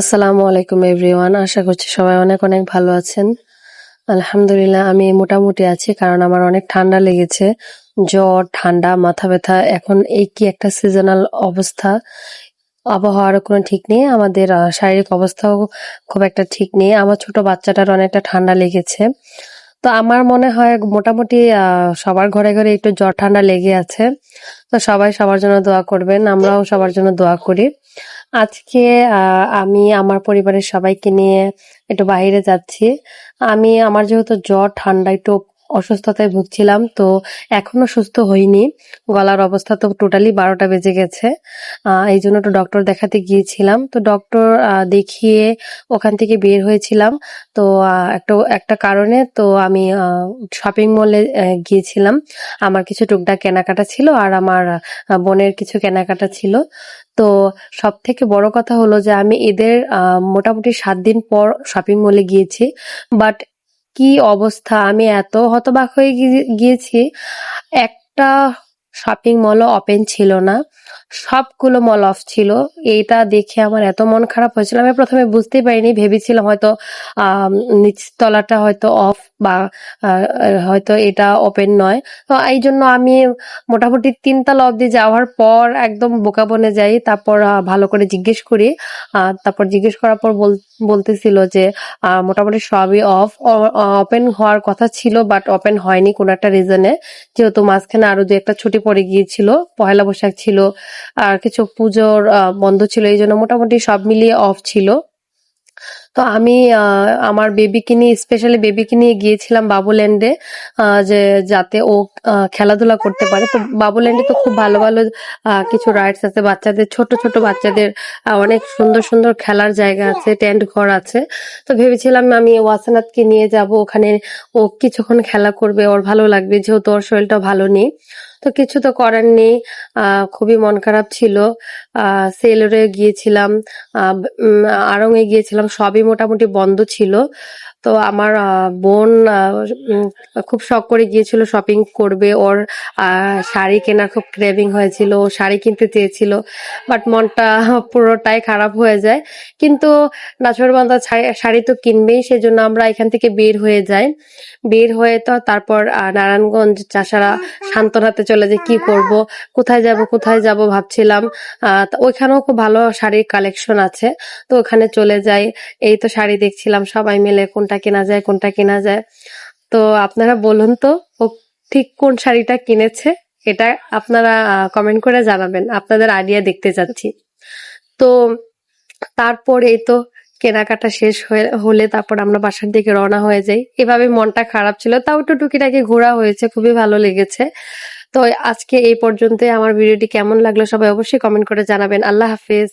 আসসালামু আলাইকুম এভরিওয়ান আশা করছি সবাই অনেক অনেক ভালো আছেন। আলহামদুলিল্লাহ, আমি মোটামুটি আছি, কারণ আমার অনেক ঠান্ডা লেগেছে। জ্বর, ঠান্ডা, মাথা ব্যথা, এখন এই কি একটা সিজনাল অবস্থা? আবহাওয়ার কোনো ঠিক নেই, আমাদের শারীরিক অবস্থাও খুব একটা ঠিক নেই। আমার ছোট বাচ্চাটার অনেকটা ঠান্ডা লেগেছে। তো আমার মনে হয় মোটামুটি সবার ঘরে ঘরে একটু জ্বর ঠান্ডা লেগে আছে। তো সবাই সবার জন্য দোয়া করবেন, আমরাও সবার জন্য দোয়া করি। আজকে আমি আমার পরিবারের সবাইকে নিয়ে একটু বাইরে যাচ্ছি। আমি, আমার যেহেতু জ্বর, ঠান্ডা, একটু অসুস্থতায় ভুগছিলাম তো এখনও সুস্থ হইনি। গলার অবস্থা তো টোটালি বারোটা বেজে গেছে। এই জন্য একটু ডক্টর দেখাতে গিয়েছিলাম। তো ডক্টর দেখিয়ে ওখান থেকে বের হয়েছিলাম। তো একটা একটা কারণে তো আমি শপিং মলে গিয়েছিলাম। আমার কিছু টুকটাক কেনাকাটা ছিল আর আমার বোনের কিছু কেনাকাটা ছিল। তো সব থেকে বড় কথা হলো যে আমি আহ, মোটামুটি সাত দিন পর শপিং মলে গিয়েছি। বাট কি অবস্থা? আমি এত হতবাক হয়ে গিয়ে- গিয়েছি। একটা শপিং মলও ওপেন ছিল না। সবগুলো মল অফ ছিল। এইটা দেখে আমার এত মন খারাপ হয়েছিল। আমি প্রথমে বুঝতেই পারিনি, ভেবেছিলাম হয়তো নিচতলাটা হয়তো অফ বা হয়তো এটা ওপেন নয়। তো এই জন্য আমি মোটামুটি তিনতলা অবধি যাওয়ার পর একদম বোকা বনে যাই। তারপর ভালো করে জিজ্ঞেস করি। তারপর জিজ্ঞেস করার পর বল- বলতেছিল যে মোটামুটি সবই অফ ওপেন হওয়ার কথা ছিল বাট ওপেন হয়নি কোনো একটা রিজনে যেহেতু মাঝখানে আরও দু একটা ছুটি পড়ে গিয়েছিল, পহেলা বৈশাখ ছিল আর কিছু পুজোর বন্ধ ছিল, এই জন্য মোটামুটি সব মিলিয়ে অফ ছিল। তো আমি আমার বেবিকে নিয়ে স্পেশালি বেবিকে নিয়ে গিয়েছিলাম বাবুল্যান্ডে যে, যাতে ও খেলাধুলা করতে পারে। তো বাবুল্যান্ডে তো খুব ভালো ভালো কিছু রাইডস আছে, বাচ্চাদের, ছোট ছোট বাচ্চাদের অনেক সুন্দর সুন্দর খেলার জায়গা আছে টেন্ট ঘর আছে। তো ভেবেছিলাম আমি ওয়াসানাথকে নিয়ে যাব, ওখানে ও কিছুক্ষণ খেলা করবে, ওর ভালো লাগবে, যেহেতু ওর শরীরটা ভালো নেই। তো কিছু তো করার নেই। খুবই মন খারাপ ছিল। সেলরে গিয়েছিলাম। আড়ং-এ গিয়েছিলাম। সবই মোটামুটি বন্ধ ছিল। তো আমার বোন খুব শখ করে গিয়েছিল শপিং করবে। ওর শাড়ি কেনার খুব ক্রেভিং হয়েছিল। ও শাড়ি কিনতে চেয়েছিল। বাট মনটা পুরোটাই খারাপ হয়ে যায়। কিন্তু নাচরবান্ধা শাড়ি তো কিনবেই। সেজন্য আমরা এখান থেকে বের হয়ে যাই। বের হয়ে তো তারপর নারায়ণগঞ্জ, চাষারা সান্ত্বনাতে চলে যে কি করব কোথায় যাব কোথায় যাব ভাবছিলাম। ওইখানেও খুব ভালো শাড়ির কালেকশন আছে। তো ওখানে চলে যাই। এই তো শাড়ি দেখছিলাম সবাই মিলে কোনটা কেনা যায় কোনটা কেনা যায়। তো আপনারা বলুন তো ও ঠিক কোন শাড়িটা কিনেছে? এটা আপনারা কমেন্ট করে জানাবেন। আপনাদের আইডিয়া দেখতে চাচ্ছি তো তারপর এই তো কেনাকাটা শেষ হয়ে হলে তারপর আমরা বাসার দিকে রওনা হয়ে যাই। এভাবে মনটা খারাপ ছিল তাও একটু টুকিটাকি ঘোরা হয়েছে খুবই ভালো লেগেছে। তো আজকে এই পর্যন্ত আমার ভিডিওটি কেমন লাগল সবাই অবশ্যই কমেন্ট করে জানাবেন। আল্লাহ হাফেজ।